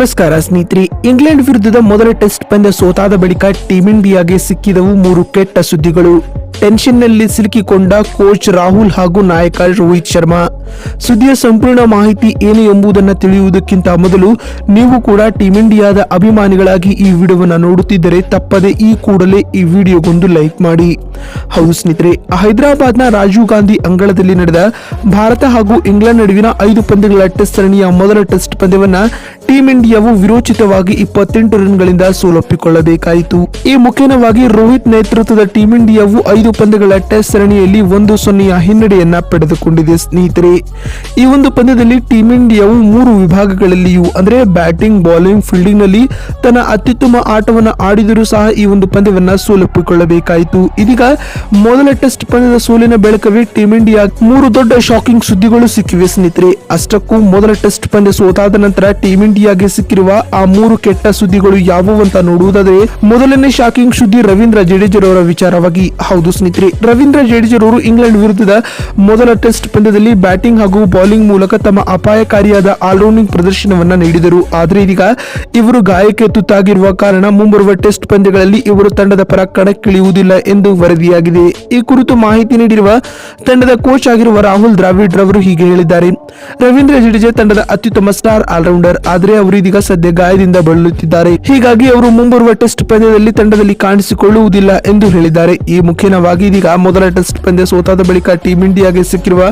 ನಮಸ್ಕಾರ ಸ್ನೇಹಿತರೆ, ಇಂಗ್ಲೆಂಡ್ ವಿರುದ್ಧದ ಮೊದಲ ಟೆಸ್ಟ್ ಪಂದ್ಯ ಸೋತಾದ ಬಳಿಕ ಟೀಮ್ ಇಂಡಿಯಾಗೆ ಸಿಕ್ಕಿದವು ಮೂರು ಕೆಟ್ಟ ಸುದ್ದಿಗಳು. ಟೆನ್ಷನ್ನಲ್ಲಿ ಸಿಲುಕಿಕೊಂಡ ಕೋಚ್ ರಾಹುಲ್ ಹಾಗೂ ನಾಯಕ ರೋಹಿತ್ ಶರ್ಮಾ. ಸುದ್ದಿಯ ಸಂಪೂರ್ಣ ಮಾಹಿತಿ ಏನು ಎಂಬುದನ್ನು ತಿಳಿಯುವುದಕ್ಕಿಂತ ಮೊದಲು ನೀವು ಕೂಡ ಟೀಮ್ ಇಂಡಿಯಾದ ಅಭಿಮಾನಿಗಳಾಗಿ ಈ ವಿಡಿಯೋವನ್ನು ನೋಡುತ್ತಿದ್ದರೆ ತಪ್ಪದೆ ಈ ಕೂಡಲೇ ಈ ವಿಡಿಯೋಗೊಂದು ಲೈಕ್ ಮಾಡಿ. ಹೌದು ಸ್ನೇಹಿತರೆ, ಹೈದರಾಬಾದ್ನ ರಾಜೀವ್ ಗಾಂಧಿ ಅಂಗಳದಲ್ಲಿ ನಡೆದ ಭಾರತ ಹಾಗೂ ಇಂಗ್ಲೆಂಡ್ ನಡುವಿನ ಐದು ಪಂದ್ಯಗಳ ಟೆಸ್ಟ್ ಸರಣಿಯ ಮೊದಲ ಟೆಸ್ಟ್ ಪಂದ್ಯವನ್ನು ಟೀಂ ಇಂಡಿಯಾವು ವಿರೋಚಿತವಾಗಿ ಇಪ್ಪತ್ತೆಂಟು ರನ್ಗಳಿಂದ ಸೋಲೊಪ್ಪಿಕೊಳ್ಳಬೇಕಾಯಿತು. ಈ ಮುಖೇನವಾಗಿ ರೋಹಿತ್ ನೇತೃತ್ವದ ಟೀಂ ಇಂಡಿಯಾವು ಐದು ಪಂದ್ಯಗಳ ಟೆಸ್ಟ್ ಸರಣಿಯಲ್ಲಿ ಒಂದು ಸೊನ್ನೆಯ ಹಿನ್ನಡೆಯನ್ನ ಪಡೆದುಕೊಂಡಿದೆ ಸ್ನೇಹಿತರೆ. ಈ ಒಂದು ಪಂದ್ಯದಲ್ಲಿ ಟೀಂ ಇಂಡಿಯಾವು ಮೂರು ವಿಭಾಗಗಳಲ್ಲಿಯೂ, ಅಂದ್ರೆ ಬ್ಯಾಟಿಂಗ್ ಬೌಲಿಂಗ್ ಫೀಲ್ಡಿಂಗ್ನಲ್ಲಿ ತನ್ನ ಅತ್ಯುತ್ತಮ ಆಟವನ್ನು ಆಡಿದರೂ ಸಹ ಈ ಒಂದು ಪಂದ್ಯವನ್ನು ಸೋಲೊಪ್ಪಿಕೊಳ್ಳಬೇಕಾಯಿತು. ಇದೀಗ ಮೊದಲ ಟೆಸ್ಟ್ ಪಂದ್ಯದ ಸೋಲಿನ ಬೆಳಕವೇ ಟೀಂ ಇಂಡಿಯಾ ಮೂರು ದೊಡ್ಡ ಶಾಕಿಂಗ್ ಸುದ್ದಿಗಳು ಸಿಕ್ಕಿವೆ ಸ್ನೇಹಿತರೆ. ಅಷ್ಟಕ್ಕೂ ಮೊದಲ ಟೆಸ್ಟ್ ಪಂದ್ಯ ಸೋತಾದ ನಂತರ ಟೀಂ ಇಂಡಿಯಾಗೆ ಸಿಕ್ಕಿರುವ ಆ ಮೂರು ಕೆಟ್ಟ ಸುದ್ದಿಗಳು ಯಾವುವು ಅಂತ ನೋಡುವುದಾದರೆ, ಮೊದಲನೇ ಶಾಕಿಂಗ್ ಸುದ್ದಿ ರವೀಂದ್ರ ಜಡೇಜರವರ ವಿಚಾರವಾಗಿ. ಹೌದು ಸ್ನೇಹಿತರೆ, ರವೀಂದ್ರ ಜಡೇಜರವರು ಇಂಗ್ಲೆಂಡ್ ವಿರುದ್ಧದ ಮೊದಲ ಟೆಸ್ಟ್ ಪಂದ್ಯದಲ್ಲಿ ಬ್ಯಾಟಿಂಗ್ ಹಾಗೂ ಬೌಲಿಂಗ್ ಮೂಲಕ ತಮ್ಮ ಅಪಾಯಕಾರಿಯಾದ ಆಲ್ರೌಂಡಿಂಗ್ ಪ್ರದರ್ಶನವನ್ನು ನೀಡಿದರು. ಆದರೆ ಇದೀಗ ಇವರು ಗಾಯಕ್ಕೆ ತುತ್ತಾಗಿರುವ ಕಾರಣ ಮುಂಬರುವ ಟೆಸ್ಟ್ ಪಂದ್ಯಗಳಲ್ಲಿ ಇವರು ತಂಡದ ಪರ ಕಣಕ್ಕಿಳಿಯುವುದಿಲ್ಲ ಎಂದು ವರದಿಯಾಗಿದೆ. ಈ ಕುರಿತು ಮಾಹಿತಿ ನೀಡಿರುವ ತಂಡದ ಕೋಚ್ ಆಗಿರುವ ರಾಹುಲ್ ದ್ರಾವಿಡ್ ರವರು ಹೀಗೆ ಹೇಳಿದ್ದಾರೆ. ರವೀಂದ್ರ ಜಡೇಜಾ ತಂಡದ ಅತ್ಯುತ್ತಮ ಸ್ಟಾರ್ ಆಲ್ರೌಂಡರ್, ಆದರೆ ಅವರು ಇದೀಗ ಸದ್ಯ ಗಾಯದಿಂದ ಬಳಲುತ್ತಿದ್ದಾರೆ. ಹೀಗಾಗಿ ಅವರು ಮುಂಬರುವ ಟೆಸ್ಟ್ ಪಂದ್ಯದಲ್ಲಿ ತಂಡದಲ್ಲಿ ಕಾಣಿಸಿಕೊಳ್ಳುವುದಿಲ್ಲ ಎಂದು ಹೇಳಿದ್ದಾರೆ. ಈ ಮುಖ್ಯವಾಗಿ ಇದೀಗ ಮೊದಲ ಟೆಸ್ಟ್ ಪಂದ್ಯ ಸೋತಾದ ಬಳಿಕ ಟೀಂ ಇಂಡಿಯಾಗೆ ಸಿಕ್ಕಿರುವ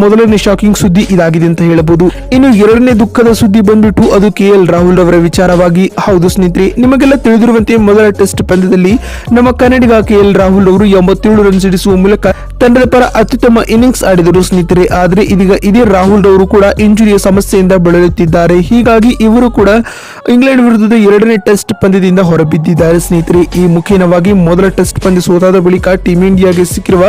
ಮೊದಲನೇ ಶಾಕಿಂಗ್ ಸುದ್ದಿ ಇದಾಗಿದೆ ಅಂತ ಹೇಳಬಹುದು. ಇನ್ನು ಎರಡನೇ ದುಃಖದ ಸುದ್ದಿ ಬಂದ್ಬಿಟ್ಟು ಅದು ಕೆ ಎಲ್ ರಾಹುಲ್ ಅವರ ವಿಚಾರವಾಗಿ. ಹೌದು ಸ್ನೇಹಿತರೆ, ನಿಮಗೆಲ್ಲ ತಿಳಿದಿರುವಂತೆ ಮೊದಲ ಟೆಸ್ಟ್ ಪಂದ್ಯದಲ್ಲಿ ನಮ್ಮ ಕನ್ನಡಿಗ ಕೆ ಎಲ್ ರಾಹುಲ್ ಅವರು ಎಂಬತ್ತೇಳು ರನ್ ಸಿಡಿಸುವ ಮೂಲಕ ತಂಡದ ಪರ ಅತ್ಯುತ್ತಮ ಇನ್ನಿಂಗ್ಸ್ ಆಡಿದರು ಸ್ನೇಹಿತರೆ. ಆದರೆ ಇದೀಗ ಇದೇ ರಾಹುಲ್ ಅವರು ಕೂಡ ಇಂಜುರಿಯ ಸಮಸ್ಯೆಯಿಂದ ಬಳಲುತ್ತಿದ್ದಾರೆ. ಹೀಗಾಗಿ ಇವರು ಕೂಡ ಇಂಗ್ಲೆಂಡ್ ವಿರುದ್ಧದ ಎರಡನೇ ಟೆಸ್ಟ್ ಪಂದ್ಯದಿಂದ ಹೊರಬಿದ್ದಿದ್ದಾರೆ ಸ್ನೇಹಿತರೆ. ಈ ಮುಖೇನವಾಗಿ ಮೊದಲ ಟೆಸ್ಟ್ ಪಂದ್ಯ ಸೋತಾದ ಬಳಿಕ ಟೀಂ ಇಂಡಿಯಾಗೆ ಸಿಕ್ಕಿರುವ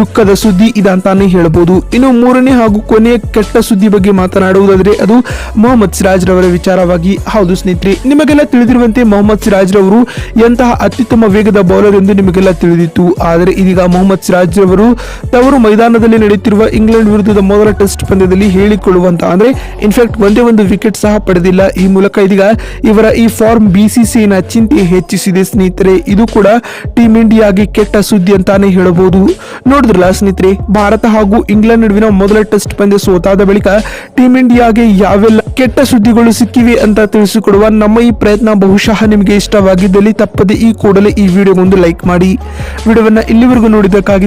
ದುಃಖದ ಸುದ್ದಿ ಇದಂತಾನೆ ಹೇಳಬಹುದು ಇನ್ನು ಮೂರನೇ ಹಾಗೂ ಕೊನೆಯ ಕೆಟ್ಟ ಸುದ್ದಿ ಬಗ್ಗೆ ಮಾತನಾಡುವುದಾದರೆ ಅದು ಮೊಹಮ್ಮದ್ ಸಿರಾಜ್ ರವರ ವಿಚಾರವಾಗಿ. ಹೌದು ಸ್ನೇಹಿತರೆ, ನಿಮಗೆಲ್ಲ ತಿಳಿದಿರುವಂತೆ ಮೊಹಮ್ಮದ್ ಸಿರಾಜ್ ರವರು ಎಂತಹ ಅತ್ಯುತ್ತಮ ವೇಗದ ಬೌಲರ್ ಎಂದು ನಿಮಗೆಲ್ಲ ತಿಳಿದಿತ್ತು. ಆದರೆ ಇದೀಗ ಮೊಹಮ್ಮದ್ ಸಿರಾಜ್ ರವರು ತವರು ಮೈದಾನದಲ್ಲಿ ನಡೆಯುತ್ತಿರುವ ಇಂಗ್ಲೆಂಡ್ ವಿರುದ್ಧದ ಮೊದಲ ಟೆಸ್ಟ್ ಪಂದ್ಯದಲ್ಲಿ ಹೇಳಿಕೊಳ್ಳುವಂತ, ಅಂದ್ರೆ ಇನ್ಫ್ಯಾಕ್ಟ್ ಒಂದೇ ಒಂದು ವಿಕೆಟ್ ಸಹ ಪಡೆದಿಲ್ಲ. ಈ ಮೂಲಕ ಇದೀಗ ಇವರ ಈ ಫಾರ್ಮ್ ಬಿಸಿಸಿನ ಚಿಂತೆ ಹೆಚ್ಚಿಸಿದೆ ಸ್ನೇಹಿತರೆ. ಇದು ಕೂಡ ಟೀಮ್ ಇಂಡಿಯಾಗೆ ಕೆಟ್ಟ ಸುದ್ದಿ ಅಂತಾನೆ ಹೇಳಬಹುದು. ನೋಡಿದ್ರಲ್ಲ ಸ್ನೇಹಿತರೆ, ಭಾರತ ಹಾಗೂ ಇಂಗ್ಲೆಂಡ್ ನಡುವಿನ ಮೊದಲ ಟೆಸ್ಟ್ ಪಂದ್ಯ ಸೋತಾದ ಬಳಿಕ ಟೀಮ್ ಇಂಡಿಯಾಗೆ ಯಾವೆಲ್ಲ ಕೆಟ್ಟ ಸುದ್ದಿಗಳು ಸಿಕ್ಕಿವೆ ಅಂತ ತಿಳಿಸಿಕೊಡುವ ನಮ್ಮ ಈ ಪ್ರಯತ್ನ ಬಹುಶಃ ನಿಮಗೆ ಇಷ್ಟವಾಗಿದ್ದಲ್ಲಿ ತಪ್ಪದೆ ಈ ಕೂಡಲೇ ಈ ವಿಡಿಯೋಗೊಂದು ಲೈಕ್ ಮಾಡಿ. ವಿಡಿಯೋವನ್ನ ಇಲ್ಲಿವರೆಗೂ ನೋಡಿದ್ದಕ್ಕಾಗಿ